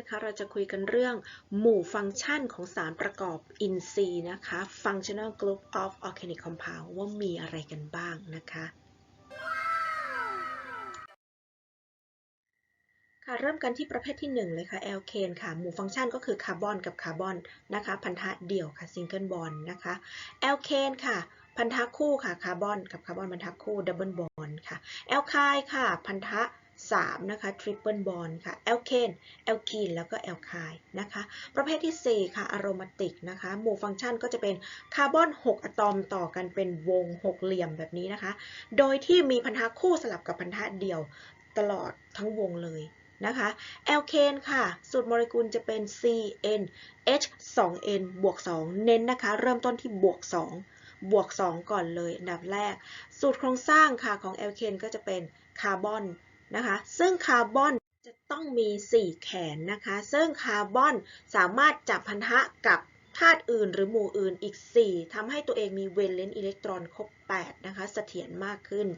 นะคะ เราจะคุยกันเรื่องหมู่ฟังก์ชันของสารประกอบอินทรีย์นะคะ functional group of organic compound ว่ามีอะไรกันบ้างนะคะค่ะเริ่มกันที่ประเภทที่ 1 เลยค่ะแอลเคนค่ะ หมู่ฟังก์ชันก็คือคาร์บอนกับคาร์บอนนะคะ พันธะเดี่ยวค่ะซิงเกิลบอนนะคะแอลเคนค่ะพันธะคู่ค่ะคาร์บอนกับคาร์บอนพันธะคู่ดับเบิลบอนค่ะแอลไคล์ค่ะ พันธะ 3 นะคะทริปเปิลบอนค่ะแอลเคนแอลคีนแล้วก็แอลไคล์นะคะ ประเภทที่ 4 ค่ะอโรมาติกนะคะ หมู่ฟังก์ชันก็จะเป็นคาร์บอน 6 อะตอมต่อกันเป็นวงหกเหลี่ยมแบบนี้นะคะ โดยที่มีพันธะคู่สลับกับพันธะเดี่ยวตลอดทั้งวงเลยนะคะ แอลเคนค่ะ สูตรโมเลกุลจะเป็น CN H 2 N บวก 2 เน้นนะคะ เริ่มต้นที่บวก 2 บวก 2 ก่อนเลย อันดับแรก สูตรโครงสร้างค่ะของแอลเคนก็จะเป็นคาร์บอน นะคะ ซึ่งคาร์บอนจะต้องมี 4 แขนนะคะ ซึ่งคาร์บอนสามารถจับพันธะกับธาตุอื่นหรือหมู่อื่นอีก 4ทำให้ตัวเองมีเวเลนต์อิเล็กตรอนครบ 8 นะคะ เสถียรมากขึ้น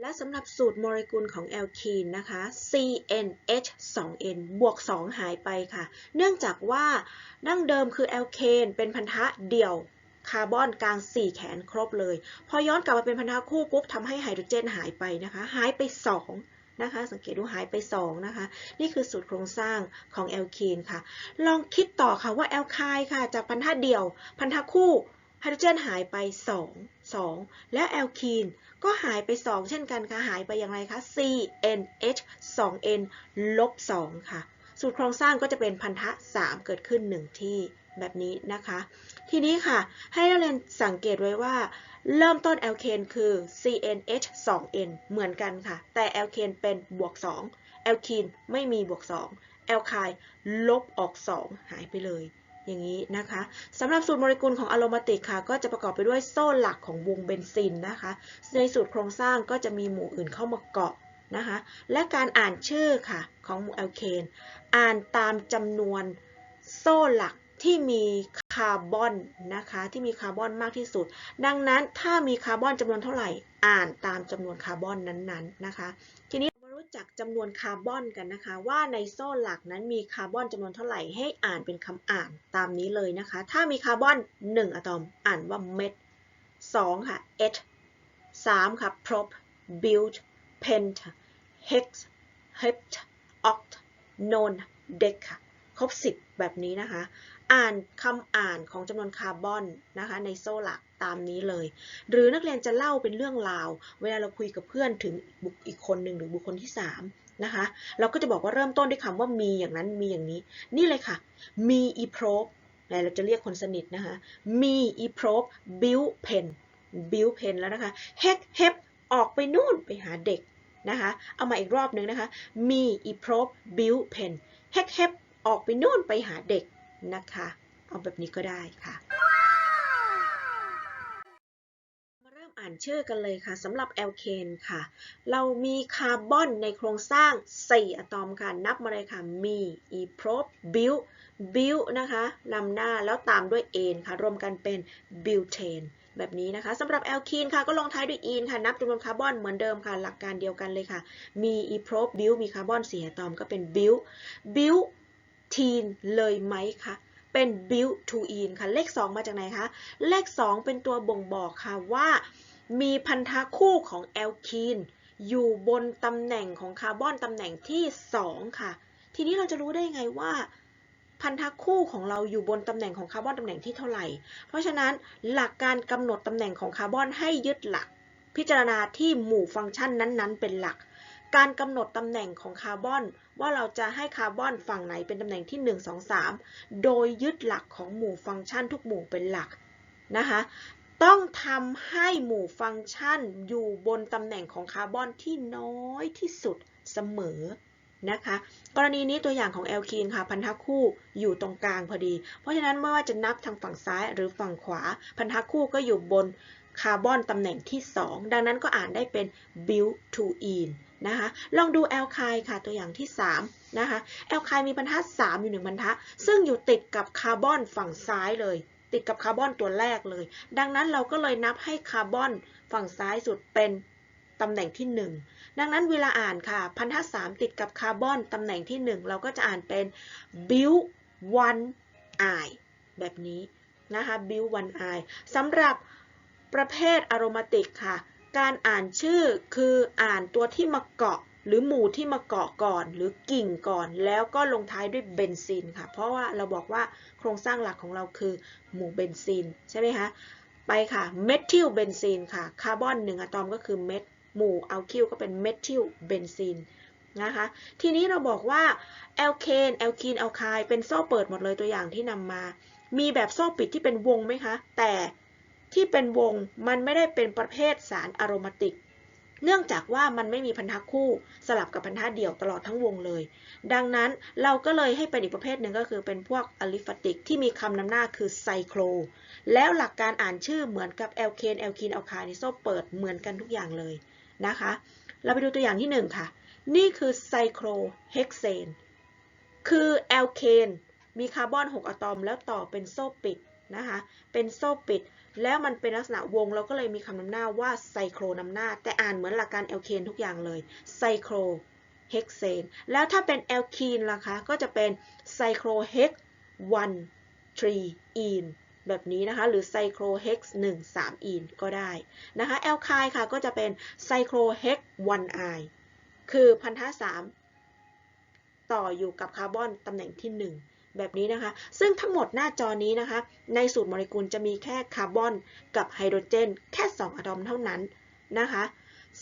และสำหรับสูตรโมเลกุลของแอลคีนนะคะ CnH 2n บวก 2 หายไปค่ะ เนื่องจากว่าดั้งเดิมคือแอลเคนเป็นพันธะเดี่ยวคาร์บอนกลาง 4 แขนครบเลย พอย้อนกลับมาเป็นพันธะคู่ปุ๊บทำให้ไฮโดรเจนหายไปนะคะ หายไป 2 นะคะ สังเกตดูหายไป 2 นะคะ นี่คือสูตรโครงสร้างของแอลคีนค่ะ ลองคิดต่อค่ะว่าแอลไคล์ค่ะ จากพันธะเดี่ยว พันธะคู่ไฮโดรเจนหายไป 2 2 และแอลคีนก็หายไป 2 เช่นกันค่ะ หายไปอย่างไรคะ CnH 2n ลบ2ค่ะ สูตรโครงสร้างก็จะเป็นพันธะ 3 เกิดขึ้น 1 ที่ แบบนี้นะคะ ทีนี้ค่ะ ให้นักเรียนสังเกตไว้ว่า เริ่มต้นแอลเคนคือ CnH 2n เหมือนกันค่ะ แต่แอลเคนเป็นบวก 2 แอลคีนไม่มีบวก 2 แอลไคล์ลบออก 2 หายไปเลยอย่างนี้นะคะสำหรับสูตรโมเลกุลของอะโรมาติกค่ะ ก็จะประกอบไปด้วยโซ่หลักของวงเบนซินนะคะ ในสูตรโครงสร้างก็จะมีหมู่อื่นเข้ามาเกาะนะคะ และการอ่านชื่อค่ะของหมู่แอลเคนอ่านตามจำนวนโซ่หลัก ที่มีคาร์บอนนะคะที่มีคาร์บอนมากที่สุด ดังนั้นถ้ามีคาร์บอนจำนวนเท่าไหร่อ่านตามจำนวนคาร์บอนนั้นๆนะคะ ทีนี้มารู้จักจำนวนคาร์บอนกันนะคะ ว่าในโซ่หลักนั้นมีคาร์บอนจำนวนเท่าไหร่ให้อ่านเป็นคำอ่านตามนี้เลยนะคะ ถ้ามีคาร์บอน 1 อะตอมอ่านว่าเม็ด2ค่ะ H 3ค่ะ prop build pent hex hept oct non dec ค่ะครบ 10 แบบนี้นะคะ อ่านคำอ่านของจำนวนคาร์บอนนะคะในโซ่หลักตามนี้เลย หรือนักเรียนจะเล่าเป็นเรื่องราว เวลาเราคุยกับเพื่อนถึงบุคอีกคนหนึ่งหรือบุคคลที่3นะคะเราก็จะบอกว่าเริ่มต้นด้วยคำว่ามีอย่างนั้นมีอย่างนี้ นี่เลยค่ะ มีอีโพรบเราจะเรียกคนสนิทนะคะ มีอีโพรบบิวเพนบิวเพนแล้วนะคะเฮกเฮปออกไปนู่นไปหาเด็กนะคะ เอามาอีกรอบหนึ่งนะคะ มีอีโพรบบิวเพนเฮกเฮปออกไปนู่นไปหาเด็ก นะคะ เอาแบบนี้ก็ได้ค่ะ มาเริ่มอ่านชื่อกันเลยค่ะสำหรับแอลเคนค่ะ เรามีคาร์บอนในโครงสร้าง 4 อะตอมค่ะ นับมาเลยค่ะ มีอีโพรบบิวบิวนะคะนำหน้าแล้วตามด้วยเอนค่ะ รวมกันเป็นบิวเทนแบบนี้นะคะสำหรับแอลคีนค่ะก็ลงท้ายด้วยอีนค่ะนับจำนวนคาร์บอนเหมือนเดิมค่ะ หลักการเดียวกันเลยค่ะ มีอีโพรบบิวมีคาร์บอน4อะตอมก็เป็นบิวบิว ทีนเลยไหมคะเป็น build to in ค่ะ เลข 2 มาจากไหนคะ เลข 2 เป็นตัวบ่งบอกค่ะว่า มีพันธะคู่ของแอลคีนอยู่บนตำแหน่งของคาร์บอนตำแหน่งที่ 2 ค่ะ ทีนี้เราจะรู้ได้ไงว่า พันธะคู่ของเราอยู่บนตำแหน่งของคาร์บอนตำแหน่งที่เท่าไหร่ เพราะฉะนั้นหลักการกำหนดตำแหน่งของคาร์บอนให้ยึดหลัก พิจารณาที่หมู่ฟังก์ชันนั้นๆ เป็นหลัก การกำหนดตำแหน่งของคาร์บอน ว่าเราจะให้คาร์บอนฝั่งไหนเป็นตำแหน่งที่ 1 2 3 โดยยึดหลักของหมู่ฟังก์ชันทุกหมู่เป็นหลักนะคะต้องทำให้หมู่ฟังก์ชันอยู่บนตำแหน่งของคาร์บอนที่น้อยที่สุดเสมอนะคะกรณีนี้ตัวอย่างของแอลคีนค่ะพันธะคู่อยู่ตรงกลางพอดี เพราะฉะนั้นไม่ว่าจะนับทางฝั่งซ้ายหรือฝั่งขวา พันธะคู่ก็อยู่บน คาร์บอนตำแหน่งที่ 2 ดังนั้นก็อ่านได้เป็น build to in นะคะ ลองดูแอลไคล์ค่ะตัวอย่างที่ 3 นะคะ แอลไคล์มีบรรทัด 3 อยู่ 1 บรรทัด ซึ่งอยู่ติดกับคาร์บอนฝั่งซ้ายเลย ติดกับคาร์บอนตัวแรกเลย ดังนั้นเราก็เลยนับให้คาร์บอนฝั่งซ้ายสุดเป็นตำแหน่งที่ 1 ดังนั้นเวลาอ่านค่ะพันธะสามติดกับคาร์บอนตำแหน่งที่ 1 เราก็จะอ่านเป็น build one eye แบบนี้นะคะ build one eye สำหรับ ประเภทอโรมาติกค่ะ การอ่านชื่อคืออ่านตัวที่มาเกาะ หรือหมู่ที่มาเกาะก่อน หรือกิ่งก่อน แล้วก็ลงท้ายด้วยเบนซินค่ะ เพราะว่าเราบอกว่าโครงสร้างหลักของเราคือหมู่เบนซินใช่ไหมคะ ไปค่ะ เมทิลเบนซินค่ะ คาร์บอน1อะตอมก็คือเมทหมู่อัลคิลก็เป็นเมทิลเบนซินนะคะ ทีนี้เราบอกว่าแอลเคนแอลคีนแอลไคเป็นโซ่เปิดหมดเลยตัวอย่างที่นำมา มีแบบโซ่ปิดที่เป็นวงไหมคะ แต่ ที่เป็นวงมันไม่ได้เป็นประเภทสารอโรมาติก เนื่องจากว่ามันไม่มีพันธะคู่สลับกับพันธะเดี่ยวตลอดทั้งวงเลย ดังนั้นเราก็เลยให้เป็นอีกประเภทหนึ่งก็คือเป็นพวกอะลิฟาติกที่มีคำนำหน้าคือไซโคร แล้วหลักการอ่านชื่อเหมือนกับแอลเคนแอลคีนแอลคานิโซเปิดเหมือนกันทุกอย่างเลยนะคะ เราไปดูตัวอย่างที่ 1 ค่ะ นี่คือไซโครเฮกเซนคือแอลเคนมีคาร์บอน 6 อะตอม แล้วต่อเป็นโซ่ปิด นะคะ เป็นโซ่ปิด แล้วมันเป็นลักษณะวงเราก็เลยมีคำนำหน้าว่าไซโครนำหน้า แต่อ่านเหมือนหลักการแอลเคนทุกอย่างเลยไซโครเฮกเซนแล้วถ้าเป็นแอลคีนล่ะคะ ก็จะเป็นไซโครเฮก1 3อีนแบบนี้นะคะ หรือไซโครเฮกซ์1 3อีนก็ได้นะคะแอลคายค่ะก็จะเป็นไซโครเฮก1ไอคือพันธะ3ต่ออยู่กับคาร์บอนตำแหน่งที่ 1 แบบนี้นะคะ ซึ่งทั้งหมดหน้าจอนี้นะคะ ในสูตรโมเลกุลจะมีแค่คาร์บอนกับไฮโดรเจน แค่ 2 อะตอมเท่านั้นนะคะ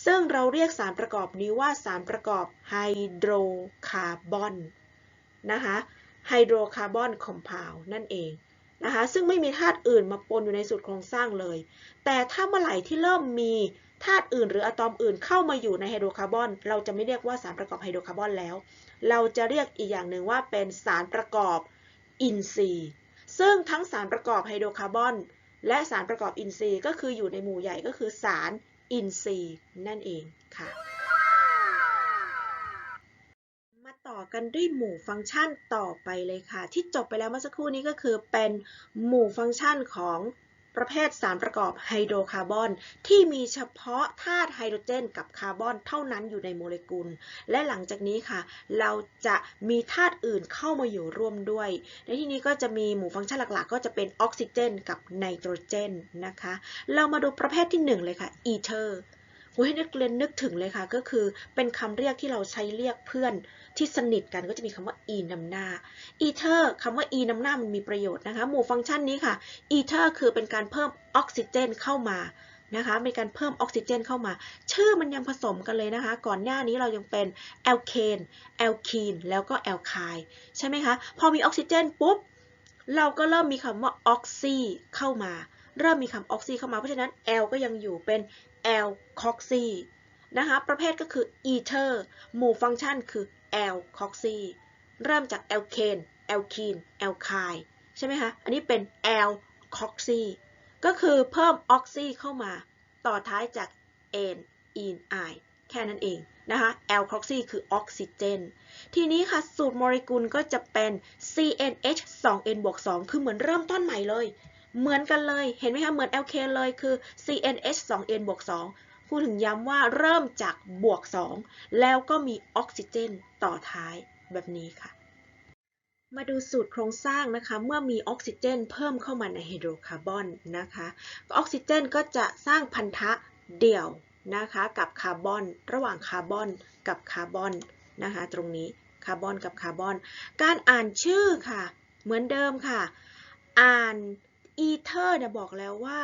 ซึ่งเราเรียกสารประกอบนี้ว่าสารประกอบไฮโดรคาร์บอนนะคะไฮโดรคาร์บอนคอมเพลนั่นเองนะคะ ซึ่งไม่มีธาตุอื่นมาปนอยู่ในสูตรโครงสร้างเลย แต่ถ้าเมื่อไหร่ที่เริ่มมีธาตุอื่น หรืออะตอมอื่นเข้ามาอยู่ในไฮโดรคาร์บอน เราจะไม่เรียกว่าสารประกอบไฮโดรคาร์บอนแล้ว เราจะเรียกอีกอย่างหนึ่งว่าเป็นสารประกอบอินทรีย์ ซึ่งทั้งสารประกอบไฮโดรคาร์บอน และสารประกอบอินทรีย์ ก็คืออยู่ในหมู่ใหญ่ก็คือสารอินทรีย์นั่นเองค่ะ มาต่อกันด้วยหมู่ฟังก์ชันต่อไปเลยค่ะ ที่จบไปแล้วเมื่อสักครู่นี้ก็คือเป็นหมู่ฟังก์ชันของ ประเภทสารประกอบไฮโดรคาร์บอน ที่มีเฉพาะธาตุไฮโดรเจนกับคาร์บอนเท่านั้นอยู่ในโมเลกุล และหลังจากนี้ค่ะ เราจะมีธาตุอื่นเข้ามาอยู่ร่วมด้วย ในที่นี้ก็จะมีหมู่ฟังก์ชันหลักๆ ก็จะเป็นออกซิเจน กับไนโตรเจนนะคะ เรามาดูประเภทที่ 1 เลยค่ะอีเทอร์ ให้นักเรียนนึกถึงเลยค่ะ ก็คือเป็นคำเรียกที่เราใช้เรียกเพื่อนที่สนิทกันก็จะมีคำว่า e นำหน้า ether คำว่า e นำหน้ามันมีประโยชน์นะคะ หมู่ฟังก์ชันนี้ค่ะ ether คือเป็นการเพิ่มออกซิเจนเข้ามานะคะเป็นการเพิ่มออกซิเจนเข้ามา ชื่อมันยังผสมกันเลยนะคะ ก่อนหน้านี้เรายังเป็นแอลเคนแอลคีนแล้วก็แอลคายใช่ไหมคะ พอมีออกซิเจนปุ๊บ เราก็เริ่มมีคำว่าออกซีเข้ามา เริ่มมีคำออกซีเข้ามา เพราะฉะนั้น L ก็ยังอยู่เป็น L คอกซีนะคะประเภทก็คือ ether หมู่ฟังก์ชันคือ L คอกซีเริ่มจาก a l k a n e แอลคีนแอลคายใช่ไหมคะ อันนี้เป็น L คอกซีก็คือเพิ่มออกซีเข้ามา ต่อท้ายจาก n in i แค่นั้นเองนะคะ L คอกซีคือออกซิเจน ทีนี้ค่ะ สูตรโมเลกุลก็จะเป็น CNH 2N บวก2คือเหมือนเริ่มต้นใหม่เลย เหมือนกันเลย เห็นไหมคะ เหมือน LK เลยคือ CNH 2N บวก2พูดถึงย้ำว่าเริ่มจากบวก 2 แล้วก็มีออกซิเจนต่อท้ายแบบนี้ค่ะ มาดูสูตรโครงสร้างนะคะ เมื่อมีออกซิเจน เพิ่มเข้ามาในไฮโดรคาร์บอนนะคะ ออกซิเจนก็จะสร้างพันธะเดี่ยวนะคะกับคาร์บอน ระหว่างคาร์บอนกับคาร์บอนนะคะ ตรงนี้คาร์บอนกับคาร์บอน การอ่านชื่อค่ะ เหมือนเดิมค่ะ อ่าน อีเทอร์เนี่ยบอกแล้วว่า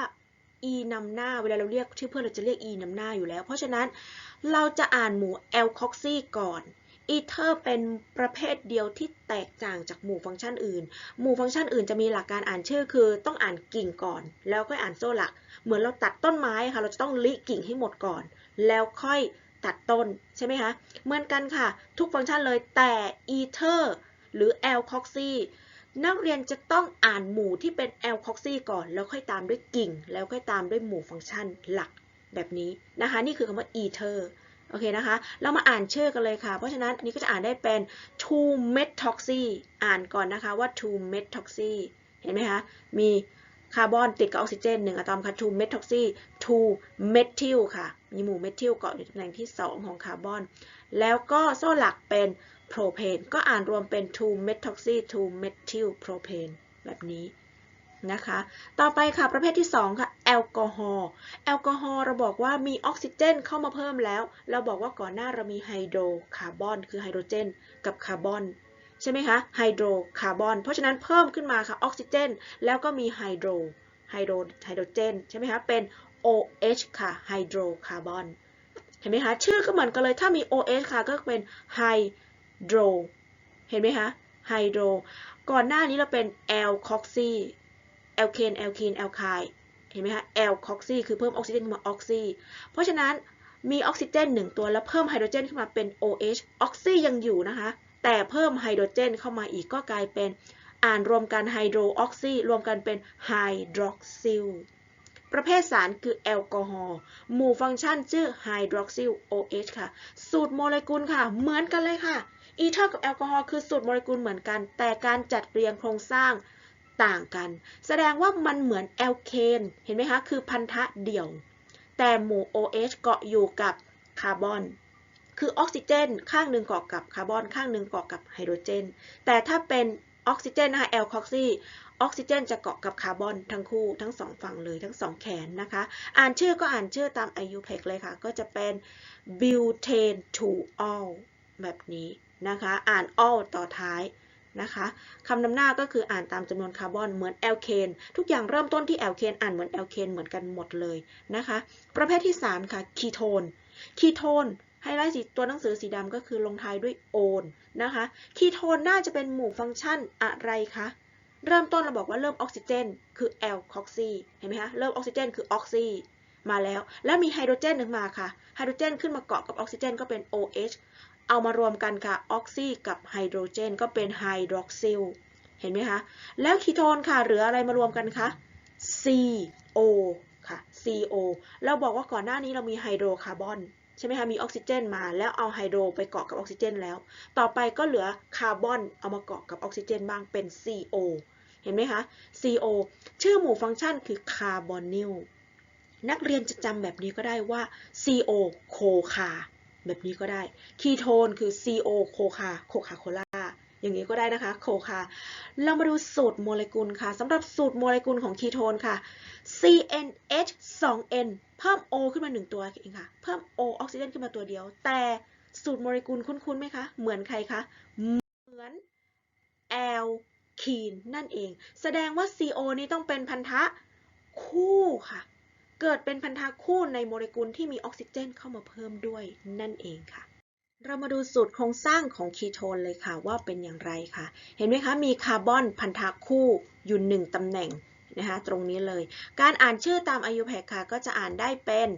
e นำหน้า เวลาเราเรียกชื่อเพื่อนเราจะเรียก e นำหน้าอยู่แล้ว เพราะฉะนั้นเราจะอ่านหมู่ l c o x y ก่อน ether เป็นประเภทเดียวที่แตกต่างจากหมู่ฟังก์ชันอื่น หมู่ฟังก์ชันอื่นจะมีหลักการอ่านชื่อคือ ต้องอ่านกิ่งก่อน แล้วก็อ่านโซ่หลัก เหมือนเราตัดต้นไม้ค่ะ เราจะต้องลิกิ่งให้หมดก่อน แล้วค่อยตัดต้นใช่ไหมคะ เหมือนกันค่ะ ทุกฟังก์ชันเลยแต่ ether หรือ l c o x y นักเรียนจะต้องอ่านหมู่ที่เป็น l c o x y ก่อน แล้วค่อยตามด้วยกิ่ง แล้วค่อยตามด้วยหมู่ฟังก์ชันหลักแบบนี้นะคะ นี่คือคำว่า ether โอเคนะคะ เรามาอ่านชื่อกันเลยค่ะ เพราะฉะนั้นอันนี้ก็จะอ่านได้เป็น two methoxy อ่านก่อนนะคะว่า two methoxy เห็นไหมคะ มีคาร์บอนติดกับออกซิเจน1อะตอมค่ะ2 methoxy 2 methyl ค่ะ มีหมู่เมทิลเกาะอยู่ตำแหน่งที่ 2 ของคาร์บอน แล้วก็โซ่หลักเป็น โพรเพนก็อ่านรวมเป็น 2 methoxy 2 methyl propane แบบนี้นะคะ ต่อไปค่ะประเภทที่ 2 ค่ะ แอลกอฮอล์ แอลกอฮอล์เราบอกว่ามีออกซิเจนเข้ามาเพิ่มแล้ว เราบอกว่าก่อนหน้าเรามีไฮโดรคาร์บอนคือไฮโดรเจน กับคาร์บอนใช่ไหมคะไฮโดรคาร์บอน เพราะฉะนั้นเพิ่มขึ้นมาค่ะออกซิเจน แล้วก็มีไฮโดรไฮโดรไฮโดรเจนใช่ไหมคะเป็น OH ค่ะไฮโดรคาร์บอนเห็นไหมคะชื่อก็เหมือนกันเลยถ้ามี OH ค่ะก็เป็นไฮ โดรเห็นไหมคะไฮโดรก่อนหน้านี้เราเป็นแอลคอกซีแอลเคนแอลคีนแอลไคเห็นไหมคะแอลคอกซีคือเพิ่มออกซิเจนขึ้นมาออกซีเพราะฉะนั้นมีออกซิเจนหนึ่งตัวแล้วเพิ่มไฮโดรเจนขึ้นมาเป็น OH ออกซียังอยู่นะคะ แต่เพิ่มไฮโดรเจนเข้ามาอีกก็กลายเป็นอ่านรวมกันไฮโดรออกซีรวมกันเป็นไฮดรอกซิลประเภทสารคือแอลกอฮอล์หมู่ฟังก์ชันชื่อไฮดรอกซิล OH ค่ะ สูตรโมเลกุลค่ะ เหมือนกันเลยค่ะ อีเทอร์กับแอลกอฮอล์คือสูตรโมเลกุลเหมือนกัน แต่การจัดเรียงโครงสร้างต่างกัน แสดงว่ามันเหมือนแอลเคนเห็นไหมคะ คือพันธะเดี่ยว แต่หมู่ OH เกาะอยู่กับคาร์บอน คือออกซิเจน ข้างหนึ่งเกาะกับคาร์บอน ข้างหนึ่งเกาะกับไฮโดรเจน แต่ถ้าเป็นออกซิเจนนะคะแอลคอกซีออกซิเจนจะเกาะกับคาร์บอนทั้งคู่ทั้งสองฝั่งเลยทั้งสองแขนนะคะ อ่านชื่อก็อ่านชื่อตาม IUPAC เลยค่ะ ก็จะเป็น butane to all แบบนี้ นะคะ อ่าน all ต่อท้ายนะคะคำนำหน้าก็คืออ่านตามจำนวนคาร์บอนเหมือนแอลเคนทุกอย่างเริ่มต้นที่แอลเคนอ่านเหมือนแอลเคนเหมือนกันหมดเลยนะคะ ประเภทที่ 3 ค่ะคีโทนคีโทนไฮไลท์สีตัวหนังสือสีดำก็คือลงท้ายด้วยโอนนะคะคีโทนน่าจะเป็นหมู่ฟังก์ชันอะไรคะเริ่มต้นเราบอกว่าเริ่มออกซิเจน คือแอลคอกซีเห็นไหมคะเริ่มออกซิเจนคือออกซีมาแล้ว แล้วมีไฮโดรเจนหนึ่งมาค่ะไฮโดรเจนขึ้นมาเกาะกับออกซิเจนก็เป็น OH เอามารวมกันค่ะออกซีกับไฮโดรเจนก็เป็นไฮดรอกซิลเห็นไหมคะ แล้วคีโทนค่ะเหลืออะไรมารวมกันคะ CO ค่ะ CO เราบอกว่าก่อนหน้านี้เรามีไฮโดรคาร์บอนใช่ไหมคะมีออกซิเจนมาแล้วเอาไฮโดรไปเกาะกับออกซิเจนแล้ว ต่อไปก็เหลือคาร์บอนเอามาเกาะกับออกซิเจนบ้างเป็น CO เห็นไหมคะ CO ชื่อหมู่ฟังก์ชันคือคาร์บอนิลนักเรียนจะจำแบบนี้ก็ได้ว่า CO โคคา แบบนี้ก็ได้ คีโทนคือ CO โคคาโคคาโคล่าอย่างนี้ก็ได้นะคะโคคาเรามาดูสูตรโมเลกุลค่ะสำหรับสูตรโมเลกุลของคีโทนค่ะ CNH 2N เพิ่ม O ขึ้นมา 1 ตัวเองค่ะ เพิ่ม O ออกซิเจนขึ้นมาตัวเดียว แต่สูตรโมเลกุลคุ้นๆไหมคะ เหมือนใครคะ เหมือนแอลคีนนั่นเอง แสดงว่า CO นี้ต้องเป็นพันธะคู่ค่ะ เกิดเป็นพันธะคู่ในโมเลกุลที่มีออกซิเจนเข้ามาเพิ่มด้วยนั่นเองค่ะ เรามาดูสูตรโครงสร้างของคีโทนเลยค่ะว่าเป็นอย่างไรค่ะ เห็นไหมคะมีคาร์บอนพันธะคู่อยู่หนึ่งตำแหน่งนะคะตรงนี้เลย การอ่านชื่อตาม IUPAC ค่ะก็จะอ่านได้เป็น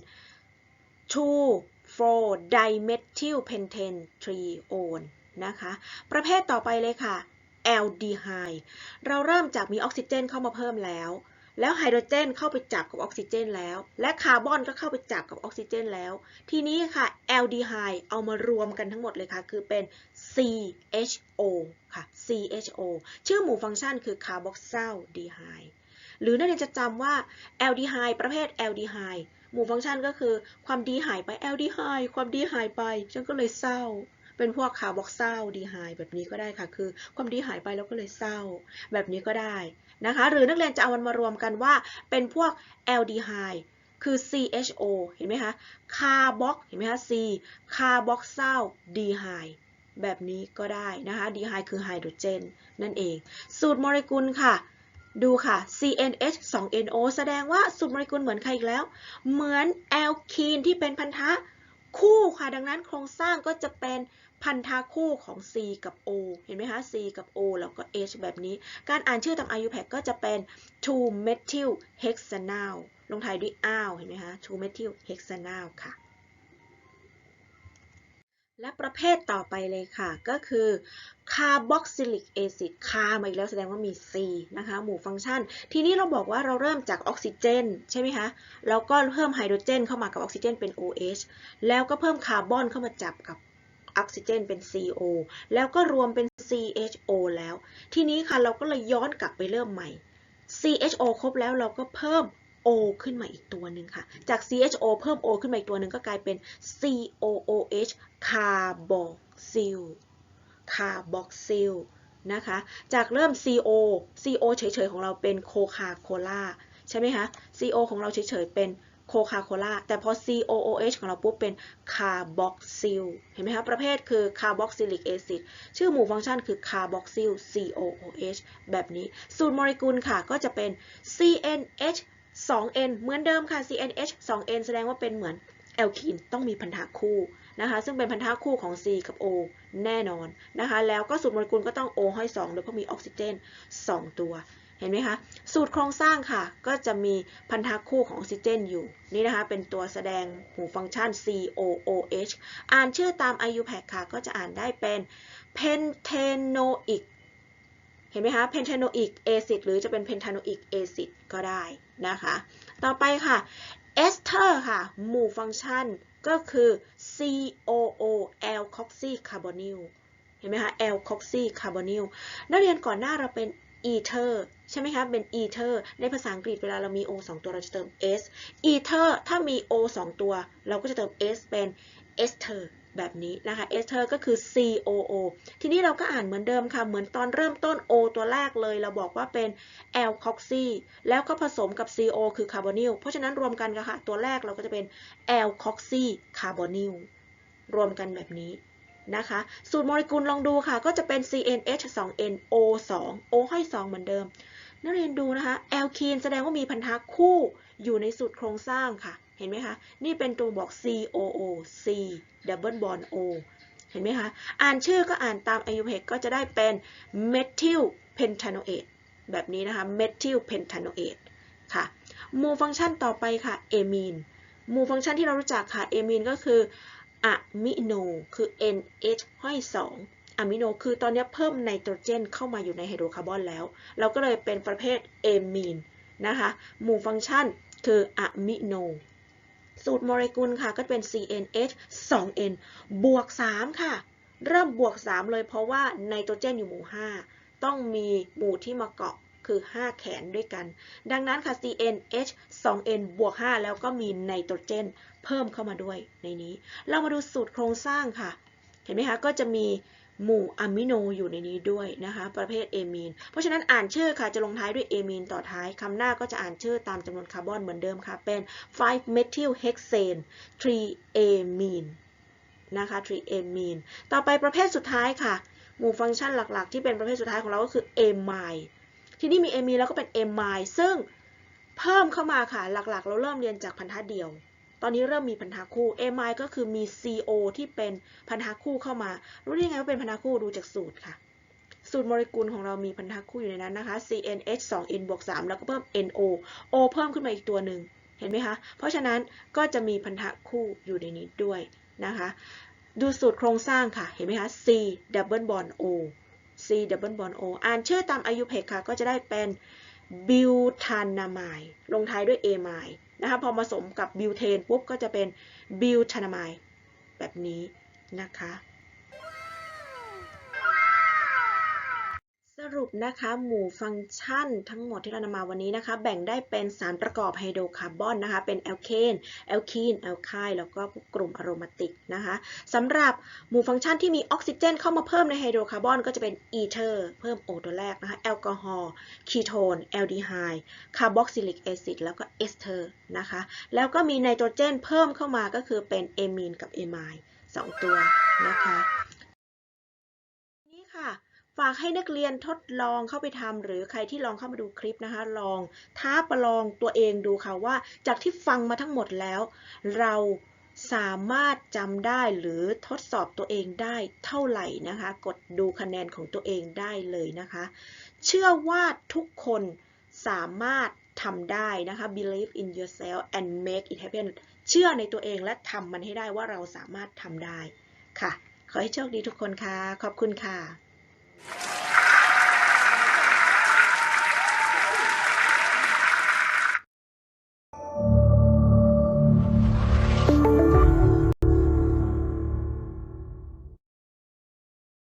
2 4 dimethyl pentane trione นะคะ ประเภทต่อไปเลยค่ะแอลดีไฮเราเริ่มจากมีออกซิเจนเข้ามาเพิ่มแล้ว แล้วไฮโดรเจนเข้าไปจับกับออกซิเจนแล้ว และคาร์บอนก็เข้าไปจับกับออกซิเจนแล้ว ทีนี้ค่ะแอลดีไฮเอามารวมกันทั้งหมดเลยค่ะ คือเป็น CHO ค่ะ CHO ชื่อหมู่ฟังก์ชันคือคาร์บอกซิลดีไฮหรือนักเรียนจะจำว่าแอลดีไฮประเภทแอลดีไฮหมู่ฟังก์ชันก็คือความดีหายไปแอลดีไฮความดีหายไป ฉันก็เลยเศร้า เป็นพวกคาร์บอกเศร้าดีไฮแบบนี้ก็ได้ค่ะ คือ ความดีหายไปแล้วก็เลยเศร้า แบบนี้ก็ได้ นะคะ หรือนักเรียนจะเอามันมารวมกันว่าเป็นพวกแอลดีไฮคือ CHO เห็นไหมคะ คาร์บอกเห็นไหมคะ C คาร์บอกเศร้าดีไฮแบบนี้ก็ได้นะคะดีไฮคือไฮโดรเจนนั่นเอง สูตรโมเลกุลค่ะ ดูค่ะ CNH 2NO แสดงว่าสูตรโมเลกุลเหมือนใครอีกแล้ว เหมือนแอลคีนที่เป็นพันธะคู่ค่ะ ดังนั้นโครงสร้างก็จะเป็น พันธะคู่ของ C กับ O เห็นไหมคะ C กับ O แล้วก็ H แบบนี้ การอ่านชื่อตาม IUPAC ก็จะเป็น2 methyl hexanal ลงท้ายด้วยอ้าวเห็นไหมคะ2 methyl hexanal ค่ะ และประเภทต่อไปเลยค่ะ ก็คือ carboxylic acid คามาอีกแล้วแสดงว่ามี C นะคะ หมู่ฟังก์ชัน ทีนี้เราบอกว่าเราเริ่มจากออกซิเจนใช่ไหมคะ แล้วก็เพิ่มไฮโดรเจนเข้ามากับออกซิเจนเป็น OH แล้วก็เพิ่มคาร์บอนเข้ามาจับกับ ออกซิเจนเป็น CO แล้วก็รวมเป็น CHO แล้ว ทีนี้ค่ะเราก็เลยย้อนกลับไปเริ่มใหม่ CHO ครบแล้วเราก็เพิ่ม O ขึ้นมาอีกตัวหนึ่งค่ะ จาก CHO เพิ่ม O ขึ้นมาอีกตัวหนึ่งก็กลายเป็น COOH carboxyl carboxyl นะคะ จากเริ่ม CO CO เฉยๆของเราเป็นโคคาโคล่าใช่ไหมคะ CO ของเราเฉยๆเป็น โคคาโคล่าแต่พอ COOH ของเราปุ๊บเป็นคาร์บอกซิลเห็นไหมคะประเภทคือคาร์บอกซิลิกแอซิดชื่อหมู่ฟังก์ชันคือคาร์บอกซิล COOH แบบนี้ สูตรโมเลกุลค่ะก็จะเป็น CNH 2N เหมือนเดิมค่ะ CNH 2N แสดงว่าเป็นเหมือนแอลคีนต้องมีพันธะคู่นะคะซึ่งเป็นพันธะคู่ของ C กับ O แน่นอนนะคะแล้วก็สูตรโมเลกุลก็ต้อง O ห้อย2โดยเพราะมีออกซิเจน 2 ตัว เห็นไหมคะ สูตรโครงสร้างค่ะ ก็จะมีพันธะคู่ของออกซิเจนอยู่ นี่นะคะ เป็นตัวแสดงหมู่ฟังก์ชัน COOH อ่านชื่อตาม IUPAC ค่ะ ก็จะอ่านได้เป็น pentanoic เห็นไหมคะ pentanoic acid หรือจะเป็น pentanoic acid ก็ได้นะคะ ต่อไปค่ะ ester ค่ะ หมู่ฟังก์ชันก็คือ COO alkoxy carbonyl เห็นไหมคะ alkoxy carbonyl นักเรียนก่อนหน้าเราเป็น ether ใช่ไหมคะ เป็น ether ในภาษาอังกฤษเวลาเรามี o 2 ตัวเราจะเติม s ether ถ้ามี o 2 ตัว เราก็จะเติม s เป็น ester แบบนี้นะคะ ester ก็คือ COO ทีนี้เราก็อ่านเหมือนเดิมค่ะ เหมือนตอนเริ่มต้น O ตัวแรกเลย เราบอกว่าเป็น alkoxy แล้วก็ผสมกับ CO คือ carbonyl เพราะฉะนั้นรวมกันค่ะ ตัวแรกเราก็จะเป็น alkoxy carbonyl รวมกันแบบนี้ นะคะ สูตรโมเลกุลลองดูค่ะ ก็จะเป็น CNH 2N O 2 O ห้อย2เหมือนเดิม นักเรียนดูนะคะแอลคีนแสดงว่ามีพันธะคู่อยู่ในสูตรโครงสร้างค่ะ เห็นไหมคะ นี่เป็นตัวบอก COO C double bond O เห็นไหมคะ อ่านชื่อก็อ่านตาม IUPAC ก็จะได้เป็น methyl pentanoate แบบนี้นะคะ methyl pentanoate ค่ะหมู่ฟังก์ชันต่อไปค่ะ amine หมู่ฟังก์ชันที่เรารู้จักค่ะ amine ก็คือ อะมิโน คือ NH ห้อย2อะมิโน คือตอนนี้เพิ่มไนโตรเจนเข้ามาอยู่ในไฮโดรคาร์บอนแล้ว เราก็เลยเป็นประเภทเอมีนนะคะหมู่ฟังก์ชันคืออะมิโน สูตรโมเลกุลค่ะก็เป็น CNH 2N บวก 3 ค่ะ เริ่มบวก 3 เลยเพราะว่าไนโตรเจนอยู่หมู่ 5 ต้องมีหมู่ที่มาเกาะคือ 5 แขนด้วยกัน ดังนั้นค่ะ CNH 2N บวก 5 แล้วก็มีไนโตรเจน เพิ่มเข้ามาด้วยในนี้ เรามาดูสูตรโครงสร้างค่ะ เห็นไหมคะ ก็จะมีหมู่อะมิโนอยู่ในนี้ด้วยนะคะ ประเภทเอมีน เพราะฉะนั้นอ่านชื่อค่ะ จะลงท้ายด้วยเอมีนต่อท้ายคำหน้าก็จะอ่านชื่อตามจำนวนคาร์บอนเหมือนเดิมค่ะ เป็น 5 methyl hexane 3 amine นะคะ 3 amine ต่อไปประเภทสุดท้ายค่ะ หมู่ฟังก์ชันหลักๆ ที่เป็นประเภทสุดท้ายของเราก็คือ amine ที่นี่มีเอมีนแล้วก็เป็นเอมายซึ่งเพิ่มเข้ามาค่ะ หลักๆ เราเริ่มเรียนจากพันธะเดียว ตอนนี้เริ่มมีพันธะคู่เอมายก็คือมี CO ที่เป็นพันธะคู่เข้ามา รู้ได้ยังไงว่าเป็นพันธะคู่ดูจากสูตรค่ะ สูตรโมเลกุลของเรามีพันธะคู่อยู่ในนั้นนะคะ CNH 2N บวก3แล้วก็เพิ่ม NO O เพิ่มขึ้นมาอีกตัวหนึ่งเห็นไหมคะ เพราะฉะนั้นก็จะมีพันธะคู่อยู่ในนี้ด้วยนะคะ ดูสูตรโครงสร้างค่ะ เห็นไหมคะ C double bond O C double bond O อ่านชื่อตาม IUPAC ค่ะ ก็จะได้เป็นบิวทานามายลงท้ายด้วย a มาย นะคะพอผสมกับบิวเทนปุ๊บก็จะเป็นบิวทานามายแบบนี้นะคะ รุปนะคะหมู่ฟังก์ชันทั้งหมดที่เรานำมาวันนี้นะคะ แบ่งได้เป็นสารประกอบไฮโดรคาร์บอนนะคะ เป็นแอลเคนแอลคีนแอลไคแล้วก็กลุ่มอะโรมาติกนะคะสำหรับหมู่ฟังก์ชันที่มีออกซิเจนเข้ามาเพิ่มในไฮโดรคาร์บอนก็จะเป็นอีเทอร์เพิ่มโอตัวแรกนะคะแอลกอฮอล์คีโทนแอลดีไฮด์คาร์บอกซิลิกแอซิดแล้วก็เอสเทอร์นะคะแล้วก็มีไนโตรเจนเพิ่มเข้ามาก็คือเป็นเอมีนกับเอมายสองตัวนะคะ ฝากให้นักเรียนทดลองเข้าไปทำหรือใครที่ลองเข้ามาดูคลิปนะคะ ลองท้าประลองตัวเองดูค่ะว่า จากที่ฟังมาทั้งหมดแล้ว เราสามารถจำได้หรือทดสอบตัวเองได้เท่าไหร่นะคะ กดดูคะแนนของตัวเองได้เลยนะคะ เชื่อว่าทุกคนสามารถทำได้นะคะ believe in yourself and make it happen เชื่อในตัวเองและทำมันให้ได้ว่าเราสามารถทำได้ค่ะ ขอให้โชคดีทุกคนค่ะ ขอบคุณค่ะ Yeah.